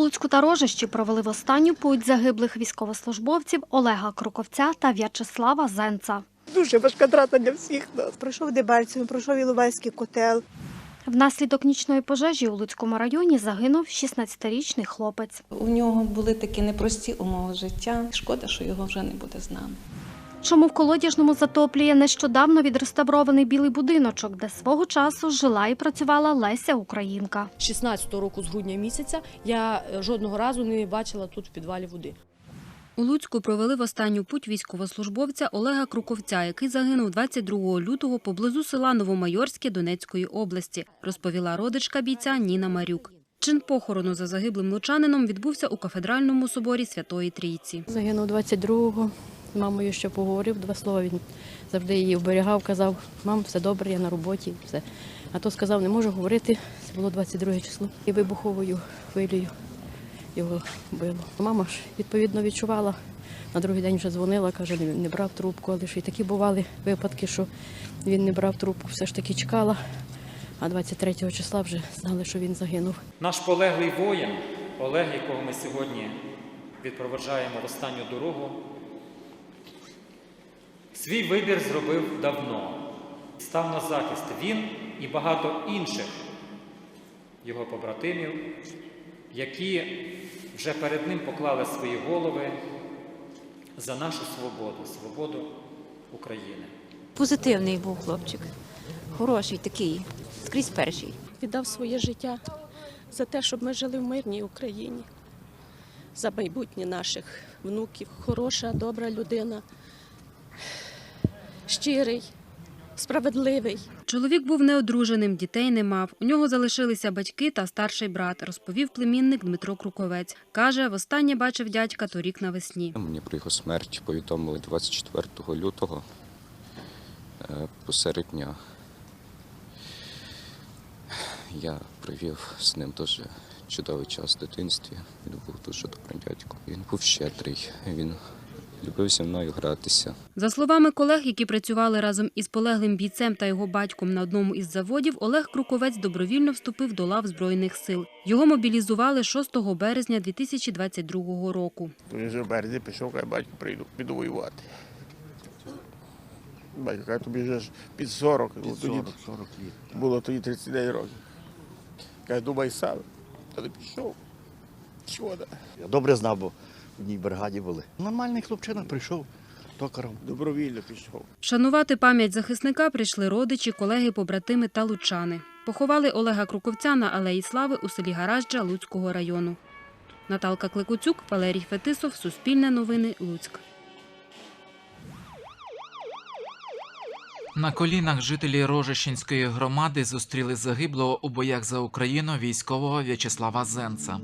Луцьку та Рожищі провели в останню путь загиблих військовослужбовців Олега Круковця та В'ячеслава Зенца. Дуже важка трата для всіх нас. Пройшов Дебальцевий, пройшов Іловайський котел. Внаслідок нічної пожежі у Луцькому районі загинув 16-річний хлопець. У нього були такі непрості умови життя. Шкода, що його вже не буде з нами. Чому в колодяжному затоплює нещодавно відреставрований білий будиночок, де свого часу жила і працювала Леся Українка. З 16-го року, з грудня місяця, я е, жодного разу не бачила тут в підвалі води. У Луцьку провели в останню путь військовослужбовця Олега Круковця, який загинув 22 лютого поблизу села Новомайорське Донецької області, розповіла родичка бійця Ніна Марюк. Чин похорону за загиблим лучанином відбувся у кафедральному соборі Святої Трійці. Загинув 22-го. Мамою ще поговорив два слова. Він завжди її оберігав, казав, мам, все добре, я на роботі. Все. А то сказав, не можу говорити. Це було 22 число. І вибуховою хвилею його било. Мама ж відповідно відчувала. На другий день вже дзвонила, каже, не брав трубку, але ж і такі бували випадки, що він не брав трубку, все ж таки чекала. А 23 числа вже знали, що він загинув. Наш полеглий воїн, Олег, якого ми сьогодні відпроваджаємо в останню дорогу, свій вибір зробив давно. Став на захист він і багато інших його побратимів, які вже перед ним поклали свої голови за нашу свободу, свободу України. Позитивний був хлопчик. Хороший такий, скрізь перший. віддав своє життя за те, щоб ми жили в мирній Україні, за майбутнє наших внуків. Хороша, добра людина, щирий, справедливий. Чоловік був неодруженим, дітей не мав. У нього залишилися батьки та старший брат, розповів племінник Дмитро Круковець. Каже, востаннє бачив дядька торік навесні. Мені про його смерть повідомили 24 лютого е, посеред дня. Я провів з ним дуже чудовий час в дитинстві. Він був дуже добрим дядьком. Він був щедрий, він любив зі мною гратися. За словами колег, які працювали разом із полеглим бійцем та його батьком на одному із заводів, Олег Круковець добровільно вступив до лав Збройних сил. Його мобілізували 6 березня 2022 року. Вже в березні пішов, каже, батько прийду, піду воювати. Батько каже, тобі вже ж під 40, під 40, тоді, було тоді 39 років. Каже, думай сам. Та пішов. Шкода. Я добре знав, бо одній бригаді були. Нормальний хлопчина прийшов токаром. Добровільно пішов. Вшанувати пам'ять захисника прийшли родичі, колеги, побратими та лучани. Поховали Олега Круковця на Алеї Слави у селі Гаражджа Луцького району. Наталка Кликуцюк, Валерій Фетисов, Суспільне новини, Луцьк. На колінах жителі Рожищенської громади зустріли загиблого у боях за Україну військового В'ячеслава Зенца.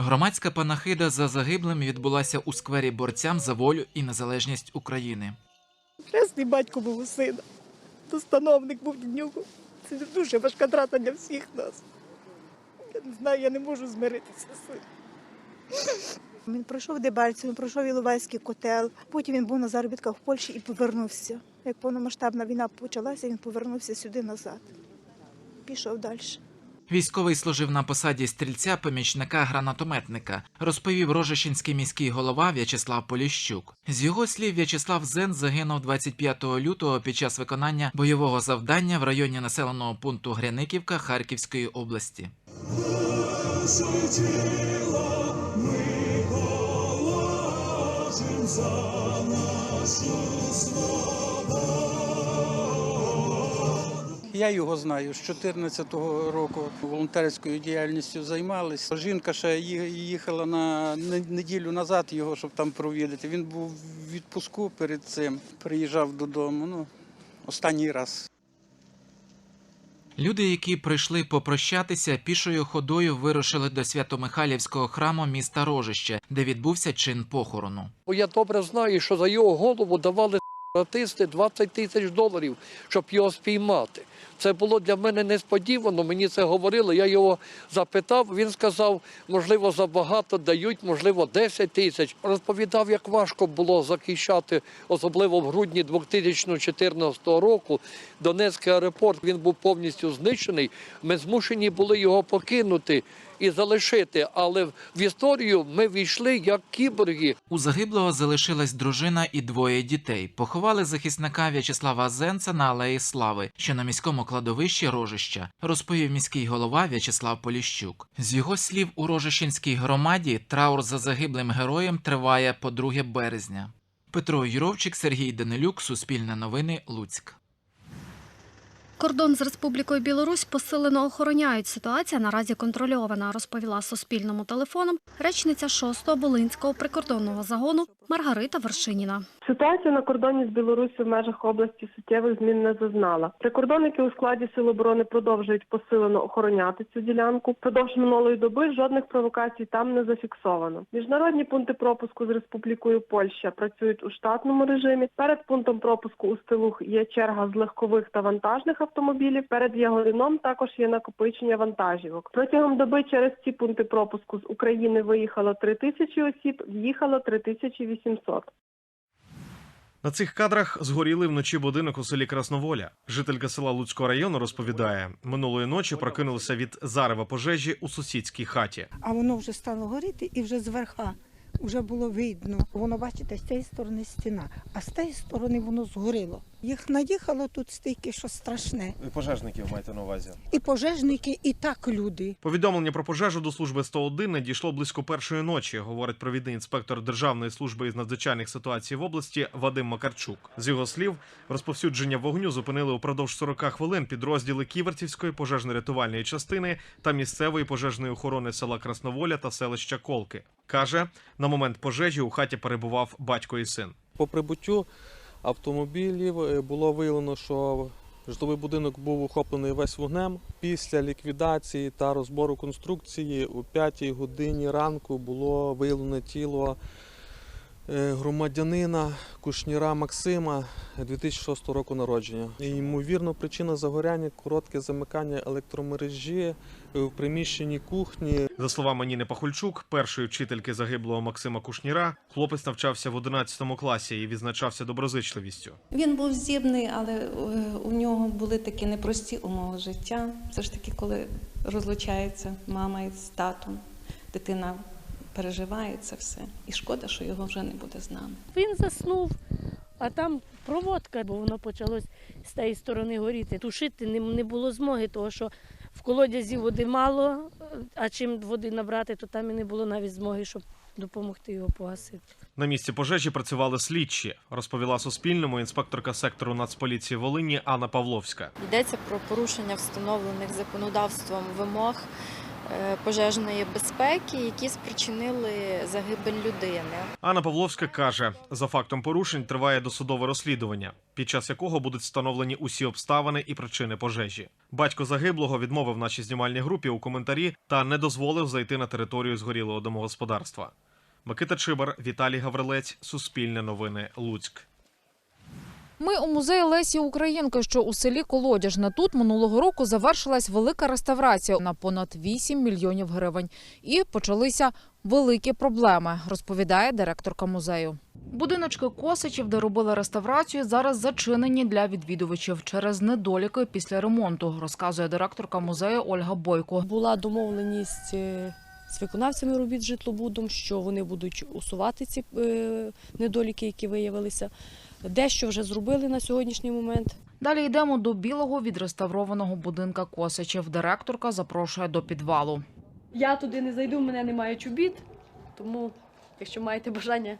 Громадська панахида за загиблим відбулася у сквері борцям за волю і незалежність України. Хресний батько був у сина. Достановник був нього. Це дуже важка трата для всіх нас. Я не знаю, я не можу змиритися з цим. Він пройшов Дебальцевий, пройшов Іловайський котел. Потім він був на заробітках в Польщі і повернувся. Як повномасштабна війна почалася, він повернувся сюди назад. Пішов далі. Військовий служив на посаді стрільця помічника гранатометника, розповів Рожищенський міський голова В'ячеслав Поліщук. З його слів, В'ячеслав Зен загинув 25 лютого під час виконання бойового завдання в районі населеного пункту Гряниківка Харківської області. Я його знаю з 2014 року волонтерською діяльністю займалися. Жінка ще їхала на неділю назад його, щоб там провідати. Він був в відпуску перед цим, приїжджав додому. Ну, останній раз. Люди, які прийшли попрощатися, пішою ходою вирушили до Свято-Михайлівського храму міста Рожище, де відбувся чин похорону. Я добре знаю, що за його голову давали артисти 20 тисяч доларів, щоб його спіймати. Це було для мене несподівано. Мені це говорили. Я його запитав. Він сказав, можливо, забагато дають, можливо, 10 тисяч. Розповідав, як важко було захищати, особливо в грудні 2014 року. Донецький аеропорт він був повністю знищений. Ми змушені були його покинути. І залишити, але в історію ми війшли як кіборги. У загиблого залишилась дружина і двоє дітей. Поховали захисника В'ячеслава Зенца на Алеї Слави, що на міському кладовищі Рожища, розповів міський голова В'ячеслав Поліщук. З його слів, у Рожищенській громаді траур за загиблим героєм триває по 2 березня. Петро Юровчик, Сергій Данилюк, Суспільне новини, Луцьк. Кордон з Республікою Білорусь посилено охороняють. Ситуація наразі контрольована, розповіла Суспільному телефоном речниця 6-го Волинського прикордонного загону Маргарита Вершиніна. Ситуація на кордоні з Білоруссю в межах області суттєвих змін не зазнала. Прикордонники у складі сил оборони продовжують посилено охороняти цю ділянку. Продовж минулої доби жодних провокацій там не зафіксовано. Міжнародні пункти пропуску з Республікою Польща працюють у штатному режимі. Перед пунктом пропуску у Стилух є черга з легкових та вантажних автомобілів. Перед Ягодином також є накопичення вантажівок. Протягом доби через ці пункти пропуску з України виїхало 3 тисячі осіб, в'їхало 3800. На цих кадрах згоріли вночі будинок у селі Красноволя. Жителька села Луцького району розповідає, минулої ночі прокинулися від зарева пожежі у сусідській хаті. а воно вже стало горіти і вже зверха вже було видно. Воно, бачите, з цієї сторони стіна, а з тієї сторони воно згоріло. Їх наїхало тут стільки, що страшне. І Пожежників маєте на увазі. І пожежники, і так люди. Повідомлення про пожежу до служби 101 надійшло близько першої ночі, говорить провідний інспектор Державної служби із надзвичайних ситуацій в області Вадим Макарчук. З його слів, розповсюдження вогню зупинили упродовж 40 хвилин підрозділи Ківертівської пожежно-рятувальної частини та місцевої пожежної охорони села Красноволя та селища Колки. Каже, на момент пожежі у хаті перебував батько і син. По прибуттю автомобілів е, було виявлено, що житловий будинок був охоплений весь вогнем. Після ліквідації та розбору конструкції о 5 годині ранку було виявлено тіло громадянина Кушніра Максима 2006 року народження. Ймовірно, причина загоряння коротке замикання електромережі в приміщенні кухні. За словами Ніни Пахульчук, першої вчительки загиблого Максима Кушніра, хлопець навчався в 11 класі і відзначався доброзичливістю. Він був здібний, але е, у нього були такі непрості умови життя. Все ж таки, коли розлучається мама із татом, дитина переживає це все. І шкода, що його вже не буде з нами. Він заснув, а там проводка, бо воно почалось з тієї сторони горіти. Тушити не, не було змоги, тому що в колодязі води мало, а чим води набрати, то там і не було навіть змоги, щоб допомогти його погасити. На місці пожежі працювали слідчі, розповіла Суспільному інспекторка сектору Нацполіції Волині Анна Павловська. Йдеться про порушення встановлених законодавством вимог пожежної безпеки, які спричинили загибель людини. Анна Павловська каже, за фактом порушень триває досудове розслідування, під час якого будуть встановлені усі обставини і причини пожежі. Батько загиблого відмовив нашій знімальній групі у коментарі та не дозволив зайти на територію згорілого домогосподарства. Микита Чибар, Віталій Гаврилець, Суспільне новини, Луцьк. Ми у музеї Лесі Українки, що у селі Колодяжне. Тут минулого року завершилась велика реставрація на понад 8 мільйонів гривень. І почалися великі проблеми, розповідає директорка музею. Будиночки Косичів, де робили реставрацію, зараз зачинені для відвідувачів через недоліки після ремонту, розказує директорка музею Ольга Бойко. Була домовленість е, з виконавцями робіт житлобудом, що вони будуть усувати ці е, недоліки, які виявилися. Дещо вже зробили на сьогоднішній момент. Далі йдемо до білого відреставрованого будинка Косичів. Директорка запрошує до підвалу. Я туди не зайду, в мене немає чобіт, тому якщо маєте бажання,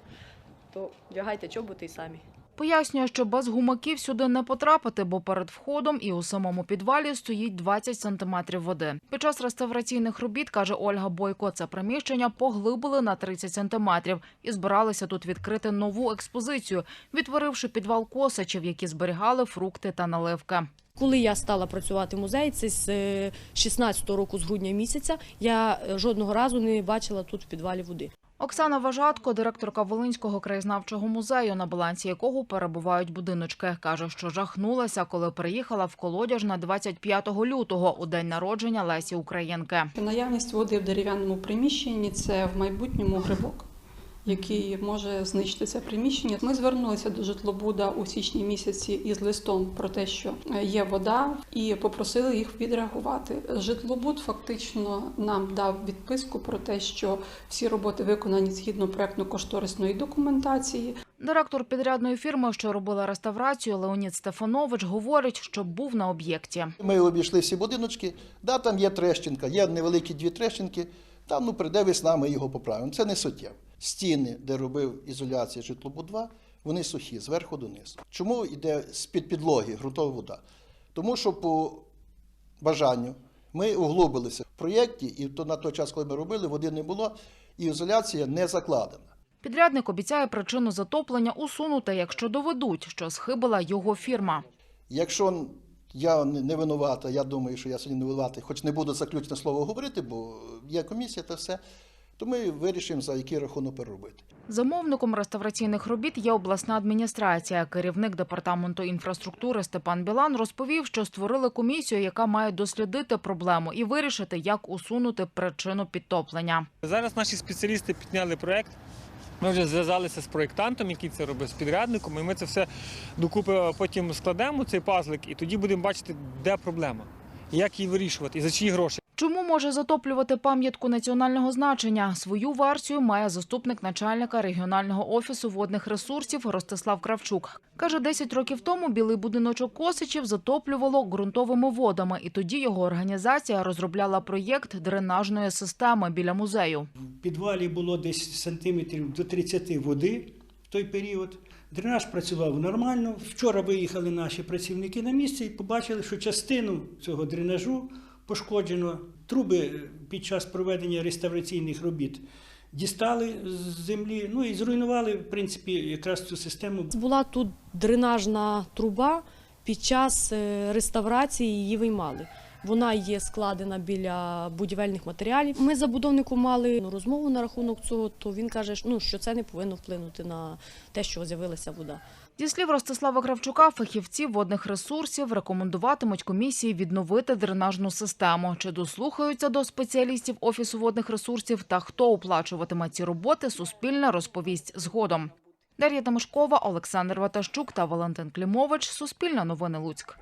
то вдягайте чоботи й самі. Пояснює, що без гумаків сюди не потрапити, бо перед входом і у самому підвалі стоїть 20 сантиметрів води. Під час реставраційних робіт, каже Ольга Бойко, це приміщення поглибили на 30 сантиметрів і збиралися тут відкрити нову експозицію, відтворивши підвал косачів, які зберігали фрукти та наливки. Коли я стала працювати в музеї, це з 16-го року, з грудня місяця, я е, жодного разу не бачила тут в підвалі води. Оксана Важатко, директорка Волинського краєзнавчого музею, на балансі якого перебувають будиночки, каже, що жахнулася, коли приїхала в колодяж на 25 лютого у день народження Лесі Українки. Наявність води в дерев'яному приміщенні це в майбутньому грибок, який може знищити це приміщення. Ми звернулися до житлобуда у січні місяці із листом про те, що е, є вода, і попросили їх відреагувати. Житлобуд фактично нам дав відписку про те, що всі роботи виконані згідно проектно-кошторисної документації. Директор підрядної фірми, що робила реставрацію, Леонід Стефанович, говорить, що був на об'єкті. Ми обійшли всі будиночки, да, там є трещинка, є невеликі дві трещинки, там ну, прийде весна, ми його поправимо. Це не суттєво. Стіни, де робив ізоляцію житлобуд-2, вони сухі, зверху донизу. Чому йде з-під підлоги ґрунтова вода? Тому що по бажанню ми углубилися в проєкті, і то на той час, коли ми робили, води не було, і ізоляція не закладена. Підрядник обіцяє причину затоплення усунути, якщо доведуть, що схибила його фірма. Якщо я не не винувата, я думаю, що я сьогодні не винуватий, хоч не буду заключне слово говорити, бо є комісія та все, то ми вирішимо, за який рахунок переробити. Замовником реставраційних робіт є обласна адміністрація. Керівник департаменту інфраструктури Степан Білан розповів, що створили комісію, яка має дослідити проблему і вирішити, як усунути причину підтоплення. Зараз наші спеціалісти підняли проект. Ми вже зв'язалися з проєктантом, який це робить, з підрядником, і ми це все докупи потім складемо, цей пазлик, і тоді будемо бачити, де проблема, як її вирішувати, і за чиї гроші. Чому може затоплювати пам'ятку національного значення? Свою версію має заступник начальника регіонального офісу водних ресурсів Ростислав Кравчук. Каже, 10 років тому білий будиночок Косичів затоплювало ґрунтовими водами, і тоді його організація розробляла проєкт дренажної системи біля музею. В підвалі було десь сантиметрів до 30 води в той період. Дренаж працював нормально. Вчора виїхали наші працівники на місце і побачили, що частину цього дренажу пошкоджено. Труби під час проведення реставраційних робіт дістали з землі, ну і зруйнували, в принципі, якраз цю систему. Була тут дренажна труба. Під час е, реставрації її виймали. Вона є складена біля будівельних матеріалів. Ми з забудовником мали ну, розмову на рахунок цього, то він каже, ну, що це не повинно вплинути на те, що з'явилася вода. Зі слів Ростислава Кравчука, фахівці водних ресурсів рекомендуватимуть комісії відновити дренажну систему. Чи дослухаються до спеціалістів Офісу водних ресурсів та хто оплачуватиме ці роботи, Суспільне розповість згодом. Дар'я Тамашкова, Олександр Ватащук та Валентин Клімович. Суспільне новини Луцьк.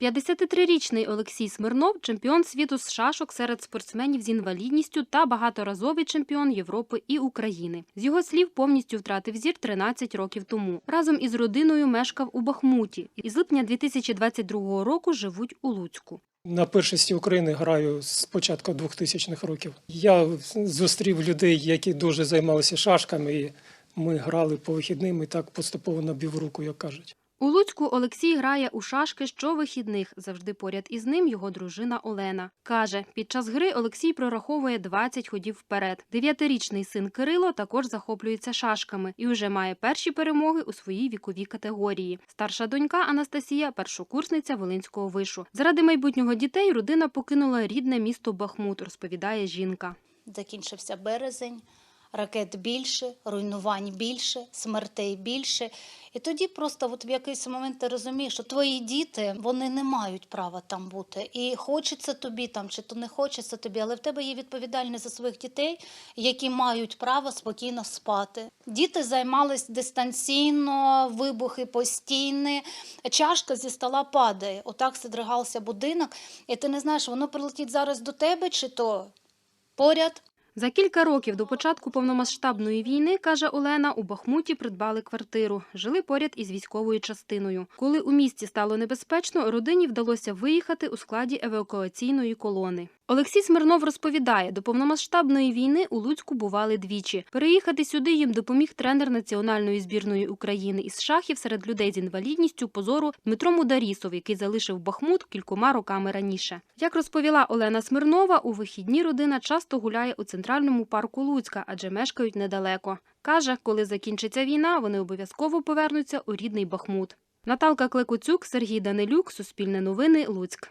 53-річний Олексій Смирнов – чемпіон світу з шашок серед спортсменів з інвалідністю та багаторазовий чемпіон Європи і України. З його слів, повністю втратив зір 13 років тому. Разом із родиною мешкав у Бахмуті. І з липня 2022 року живуть у Луцьку. На першості України граю з початку 2000-х років. Я зустрів людей, які дуже займалися шашками, і ми грали по вихідним і так поступово набив руку, як кажуть. У Луцьку Олексій грає у шашки щовихідних. Завжди поряд із ним його дружина Олена. Каже, під час гри Олексій прораховує 20 ходів вперед. Дев'ятирічний син Кирило також захоплюється шашками і вже має перші перемоги у своїй віковій категорії. Старша донька Анастасія першокурсниця Волинського вишу. Заради майбутнього дітей родина покинула рідне місто Бахмут, розповідає жінка. Закінчився березень, ракет більше, руйнувань більше, смертей більше. І тоді просто от в якийсь момент ти розумієш, що твої діти вони не мають права там бути. І хочеться тобі там, чи то не хочеться тобі, але в тебе є відповідальність за своїх дітей, які мають право спокійно спати. Діти займались дистанційно, вибухи постійні, чашка зі стола падає. Отак здригався будинок, і ти не знаєш, воно прилетить зараз до тебе, чи то поряд. За кілька років до початку повномасштабної війни, каже Олена, у Бахмуті придбали квартиру. Жили поряд із військовою частиною. Коли у місті стало небезпечно, родині вдалося виїхати у складі евакуаційної колони. Олексій Смирнов розповідає, до повномасштабної війни у Луцьку бували двічі. Переїхати сюди їм допоміг тренер національної збірної України із шахів серед людей з інвалідністю позору Дмитро Мударісов, який залишив Бахмут кількома роками раніше. Як розповіла Олена Смирнова, у вихідні родина часто гуляє у центральному парку Луцька, адже мешкають недалеко. Каже, коли закінчиться війна, вони обов'язково повернуться у рідний Бахмут. Наталка Клекоцюк, Сергій Данилюк, Суспільне новини, Луцьк.